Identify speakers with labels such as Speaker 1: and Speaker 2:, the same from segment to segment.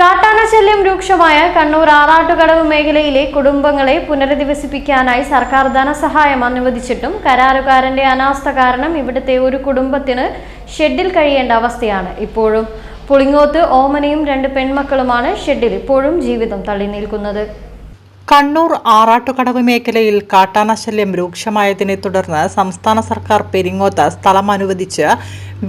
Speaker 1: കാട്ടാനശല്യം രൂക്ഷമായ കണ്ണൂർ ആറാട്ടുകടവ് മേഖലയിലെ കുടുംബങ്ങളെ പുനരധിവസിപ്പിക്കാനായി സർക്കാർ ധനസഹായം അനുവദിച്ചിട്ടും കരാറുകാരന്റെ അനാസ്ഥ കാരണം ഇവിടുത്തെ ഒരു കുടുംബത്തിന് ഷെഡിൽ കഴിയേണ്ട അവസ്ഥയാണ് ഇപ്പോഴും. പുളിങ്ങോത്ത് ഓമനയും രണ്ട് പെൺമക്കളുമാണ് ഷെഡിൽ ഇപ്പോഴും ജീവിതം തള്ളി നിൽക്കുന്നത്.
Speaker 2: കണ്ണൂർ ആറാട്ടുകടവ് മേഖലയിൽ കാട്ടാനശല്യം രൂക്ഷമായതിനെ തുടർന്ന് സംസ്ഥാന സർക്കാർ പെരിങ്ങോത്ത് സ്ഥലം അനുവദിച്ച്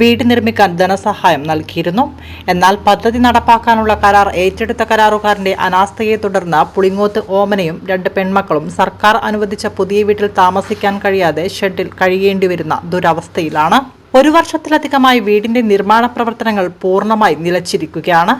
Speaker 2: വീട് നിർമ്മിക്കാൻ ധനസഹായം നൽകിയിരുന്നു. എന്നാൽ പദ്ധതി നടപ്പാക്കാനുള്ള കരാർ ഏറ്റെടുത്ത കരാറുകാരന്റെ അനാസ്ഥയെ തുടർന്ന് പുളിങ്ങോത്ത് ഓമനയും രണ്ട് പെൺമക്കളും സർക്കാർ അനുവദിച്ച പുതിയ വീട്ടിൽ താമസിക്കാൻ കഴിയാതെ ഷെഡിൽ കഴിയേണ്ടി വരുന്ന ദുരവസ്ഥയിലാണ്. ഒരു വർഷത്തിലധികമായി വീടിന്റെ നിർമ്മാണ പ്രവർത്തനങ്ങൾ പൂർണമായി നിലച്ചിരിക്കുകയാണ്.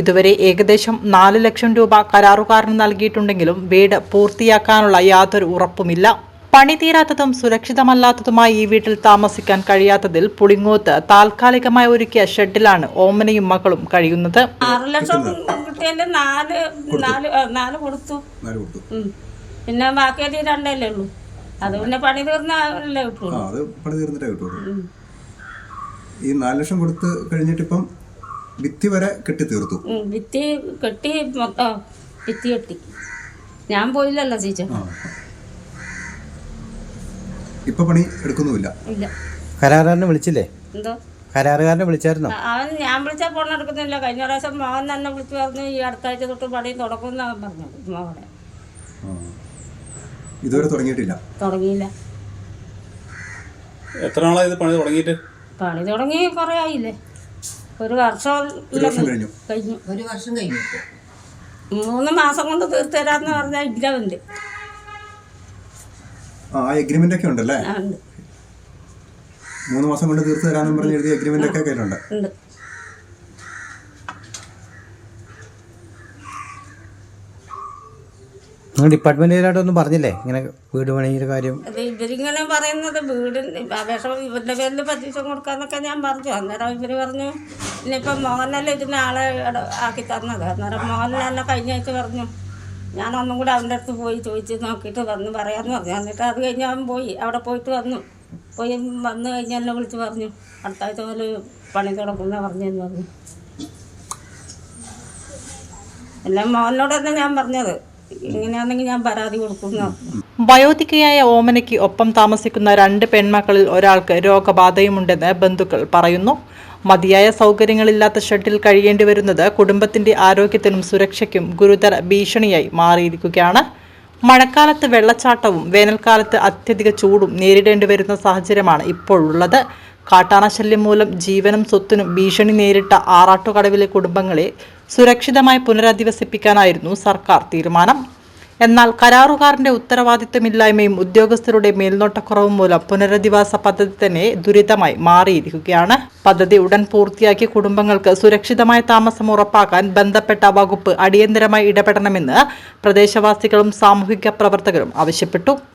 Speaker 2: ഇതുവരെ ഏകദേശം നാല് ലക്ഷം രൂപ കരാറുകാരന് നൽകിയിട്ടുണ്ടെങ്കിലും വീട് പൂർത്തിയാക്കാനുള്ള യാതൊരു ഉറപ്പുമില്ല. പണി തീരാത്തതും സുരക്ഷിതമല്ലാത്തതുമായി ഈ വീട്ടിൽ താമസിക്കാൻ കഴിയാത്തതിൽ പുളിങ്ങോത്ത് താൽക്കാലികമായി ഒരുക്കിയ ഷെഡിലാണ് ഓമനയും മകളും കഴിയുന്നത്.
Speaker 3: ആറ് ലക്ഷം കിട്ടിയതിന്റെ നാല് നാല് നാല് കൊടുത്തു.
Speaker 4: നാല് കൊടുത്തു.
Speaker 3: ഉം. പിന്നെ ബാക്കി രണ്ടല്ലേ ഉള്ളൂ. അത് പിന്നെ പണി തീർന്നല്ലേ കിട്ടുള്ളൂ
Speaker 4: അത് പണി തീർന്നിട്ടേ കിട്ടുള്ളൂ ഈ നാല് ലക്ഷം കൊടുത്ത് കഴിഞ്ഞിട്ടിപ്പം ഭിത്തി വരെ കെട്ടി തീർത്തു.
Speaker 3: ഭിത്തി കെട്ടി മൊത്തം ഭിത്തി കെട്ടി. ഞാൻ പോയില്ലല്ലോ ചേച്ചി.
Speaker 4: ഇപ്പൊ പണി എടുക്കുന്നുമില്ല.
Speaker 3: ഇല്ല.
Speaker 5: കരാറുകാരനെ വിളിച്ചില്ലേ?
Speaker 3: എന്തോ?
Speaker 5: കരാറുകാരനെ വിളിച്ചായിരുന്നോ?
Speaker 3: അവൻ ഞാൻ വിളിച്ചാൽ ഫോൺ എടുക്കുന്നില്ല. കഴിഞ്ഞ പ്രാവശ്യം മോഹൻ തന്നെ വിളിച്ചു പറഞ്ഞു ഈ അടുത്ത ആഴ്ച തൊട്ട് പണി തുടങ്ങുന്ന പറഞ്ഞു മോഹനെ.
Speaker 4: ആ. ഇതുവരെ തുടങ്ങിയിട്ടില്ല.
Speaker 3: തുടങ്ങിയില്ല.
Speaker 6: എത്ര നാളായി ഇത് പണി തുടങ്ങിയിട്ട്?
Speaker 3: പണി തുടങ്ങി കുറേ ആയില്ലേ? ഒരു വർഷം
Speaker 4: കഴിഞ്ഞു.
Speaker 3: കഴിഞ്ഞു.
Speaker 7: ഒരു വർഷം കഴിഞ്ഞു
Speaker 3: മൂന്ന് മാസം കൊണ്ട് തീർത്തു തരാന്ന് പറഞ്ഞാൽ ഇല്ല ഉണ്ട്
Speaker 4: ആ എഗ്രിമെന്റ് ഒക്കെ ഉണ്ടല്ലേ? മൂന്ന് മാസം കൊണ്ട് തീർത്തു തരാമെന്നും പറഞ്ഞ് എഴുതിയ എഗ്രിമെന്റ് ഒക്കെ കയ്യിലുണ്ട്.
Speaker 3: ഉണ്ട്.
Speaker 5: നിങ്ങൾ ഡിപ്പാർട്ട്മെന്റിലായിട്ടൊന്നും പറഞ്ഞില്ലേ? ഇങ്ങനെ വീട് പണിയുടെ കാര്യം?
Speaker 3: ഇവരിങ്ങനെ പറയുന്നത് വീടിന് അപേക്ഷ ഇവരുടെ പേരിൽ പരീക്ഷ കൊടുക്കാന്നൊക്കെ ഞാൻ പറഞ്ഞു. അന്നേരം ഇവർ പറഞ്ഞു ഇനിയിപ്പം മോഹനല്ല ഇതിന് ആളെ ആക്കി തന്നത്. അന്നേരം മോഹനല്ല കഴിഞ്ഞ ആഴ്ച പറഞ്ഞു ഞാൻ ഒന്നും കൂടെ അവന്റെ അടുത്ത് പോയി ചോദിച്ച് നോക്കിയിട്ട് വന്ന് പറയാമെന്ന് പറഞ്ഞു. എന്നിട്ട് അത് കഴിഞ്ഞ് അവൻ പോയി അവിടെ പോയിട്ട് വന്നു. പോയി വന്ന് കഴിഞ്ഞ് എന്നെ വിളിച്ച് പറഞ്ഞു അടുത്ത ആഴ്ച പോലെ പണി തുടങ്ങുന്ന പറഞ്ഞെന്ന് പറഞ്ഞു. എല്ലാം മോഹനോട് തന്നെ ഞാൻ പറഞ്ഞത്. ഇങ്ങനെയാണെങ്കിൽ ഞാൻ പരാതി കൊടുക്കുന്നു.
Speaker 2: വയോധികയായ ഓമനയ്ക്ക് ഒപ്പം താമസിക്കുന്ന രണ്ട് പെൺമക്കളിൽ ഒരാൾക്ക് രോഗബാധയുമുണ്ടെന്ന് ബന്ധുക്കൾ പറയുന്നു. മതിയായ സൗകര്യങ്ങളില്ലാത്ത ഷെഡിൽ കഴിയേണ്ടി വരുന്നത് കുടുംബത്തിന്റെ ആരോഗ്യത്തിനും സുരക്ഷയ്ക്കും ഗുരുതര ഭീഷണിയായി മാറിയിരിക്കുകയാണ്. മഴക്കാലത്ത് വെള്ളച്ചാട്ടവും വേനൽക്കാലത്ത് അത്യധിക ചൂടും നേരിടേണ്ടി വരുന്ന സാഹചര്യമാണ് ഇപ്പോഴുള്ളത്. കാട്ടാനശല്യം മൂലം ജീവനും സ്വത്തിനും ഭീഷണി നേരിട്ട ആറാട്ടുകടവിലെ കുടുംബങ്ങളെ സുരക്ഷിതമായി പുനരധിവസിപ്പിക്കാനായിരുന്നു സർക്കാർ തീരുമാനം. എന്നാൽ കരാറുകാരന്റെ ഉത്തരവാദിത്തമില്ലായ്മയും ഉദ്യോഗസ്ഥരുടെ മേൽനോട്ടക്കുറവും മൂലം പുനരധിവാസ പദ്ധതി തന്നെ ദുരിതമായി മാറിയിരിക്കുകയാണ്. പദ്ധതി ഉടൻ പൂർത്തിയാക്കി കുടുംബങ്ങൾക്ക് സുരക്ഷിതമായ താമസം ഉറപ്പാക്കാൻ ബന്ധപ്പെട്ട വകുപ്പ് അടിയന്തരമായി ഇടപെടണമെന്ന് പ്രദേശവാസികളും സാമൂഹിക പ്രവർത്തകരും ആവശ്യപ്പെട്ടു.